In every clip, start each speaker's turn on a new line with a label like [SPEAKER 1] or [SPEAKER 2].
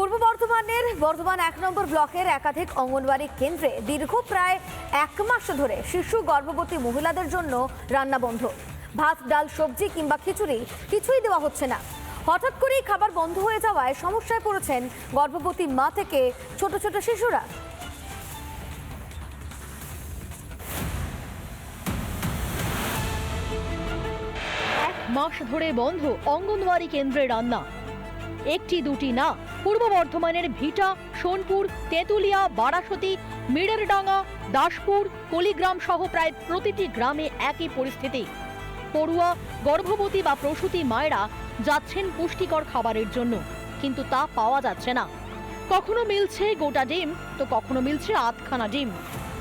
[SPEAKER 1] পূর্ব বর্ধমানের, বর্ধমান এক নম্বর ব্লকের একাধিক অঙ্গনওয়াড়ি কেন্দ্রে দীর্ঘ প্রায় এক মাস ধরে শিশু গর্ভবতী মহিলাদের জন্য রান্না বন্ধ। ভাত, ডাল, সবজি কিংবা খিচুড়ি কিছুই দেওয়া হচ্ছে না। হঠাৎ করেই খাবার বন্ধ হয়ে যাওয়ায় সমস্যায় পড়েছেন গর্ভবতী মা থেকে ছোট ছোট শিশুরা।
[SPEAKER 2] মাস ধরে বন্ধ অঙ্গনওয়াড়ি কেন্দ্রে রান্না। একটি দুটি না। পূর্ব বর্ধমানের ভিটা সোনপুর তেঁতুলিয়া বারাসতী মিড়েরডাঙ্গা দাসপুর কলিগ্রাম সহ প্রায় প্রতিটি গ্রামে একই পরিস্থিতি। পড়ুয়া গর্ভবতী বা প্রসূতি মায়েরা যাচ্ছেন পুষ্টিকর খাবারের জন্য কিন্তু তা পাওয়া যাচ্ছে না। কখনো মিলছে গোটা ডিম তো কখনো মিলছে আধখানা ডিম।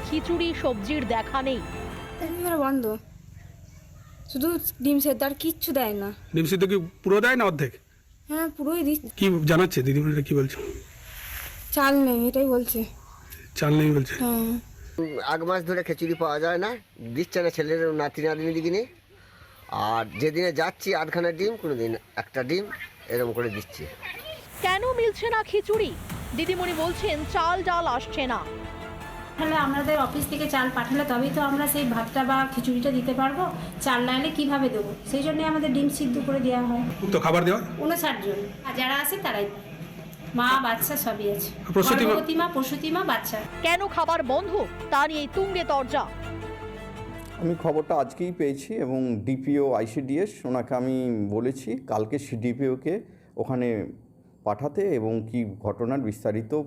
[SPEAKER 2] খিচুড়ি সবজির দেখা নেই।
[SPEAKER 3] বন্ধ শুধু ডিম সেদ্ধ আর কিচ্ছু দেয় না।
[SPEAKER 4] ডিম সিদ্ধ কি পুরো দেয় না অর্ধেক?
[SPEAKER 3] হ্যাঁ পুরোই দিচ্ছে
[SPEAKER 4] কি জানাচ্ছে? দিদিমণিরা কি বলছে?
[SPEAKER 3] চাল নেই এটাই বলছে।
[SPEAKER 4] চাল নেই বলছে?
[SPEAKER 3] হ্যাঁ।
[SPEAKER 5] এক মাস ধরে খিচুড়ি পাওয়া যায় না। দিচ্ছে না ছেলের নাতি নাতনি দিকে আর যেদিনে যাচ্ছি আধখানা ডিম কোনো দিন একটা ডিম এরকম করে দিচ্ছি।
[SPEAKER 2] কেন মিলছে না খিচুড়ি? দিদিমণি বলছেন চাল ডাল আসছে না।
[SPEAKER 6] তাহলে আমাদের অফিস থেকে চাল পাঠালে তবেই তো আমরা সেই ভাতটা বা খিচুড়িটা দিতে পারব। চাল না এলে কীভাবে দেবো? সেই জন্যই আমাদের ডিম সিদ্ধ করে দেওয়া হয়।
[SPEAKER 4] তো খাবার দেওয়া?
[SPEAKER 6] উনষাট জন। আর যারা আছে তারাই। মা বাচ্চা সবই আছে।
[SPEAKER 4] প্রসূতি মা-
[SPEAKER 6] গর্ভবতী মা প্রসূতি মা বাচ্চা।
[SPEAKER 2] কেন খাবার বন্ধ? তা নিয়ে তুঙ্গে তরজা।
[SPEAKER 7] আমি খবরটা আজকেই পেয়েছি এবং ডিপিও আইসিডিএস ওনাকে আমি বলেছি কালকে সিডিপিওকে ওখানে পাঠাতে এবং কি ঘটনার বিস্তারিত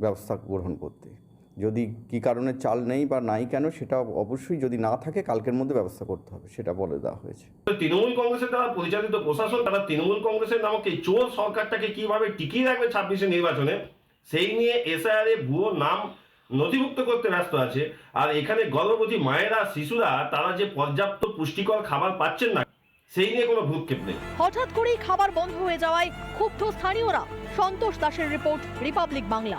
[SPEAKER 7] ব্যবস্থা গ্রহণ করতে। যদি কি কারণে চাল নেই বা নাই কেন সেটা অবশ্যই যদি না থাকে কালকের মধ্যে ব্যবস্থা করতে হবে সেটা বলে দেওয়া হয়েছে।
[SPEAKER 8] তৃণমূল কংগ্রেসের দ্বারা পরিচালিত প্রশাসন তারা তৃণমূল কংগ্রেসের নামক এই চোর সরকারটাকে কীভাবে টিকিয়ে রাখবে ছাব্বিশে নির্বাচনে সেই নিয়ে এসআইআর এ ভুয়ো নাম নথিভুক্ত করতে ব্যস্ত আছে। আর এখানে গর্ভবতী মায়েরা শিশুরা তারা যে পর্যাপ্ত পুষ্টিকর খাবার পাচ্ছেন না সেই নিয়ে কোনো ভ্রুক্ষেপ নেই।
[SPEAKER 2] হঠাৎ করেই খাবার বন্ধ হয়ে যাওয়ায় ক্ষুব্ধ স্থানীয়রা। সন্তোষ দাসের রিপোর্ট রিপাবলিক বাংলা।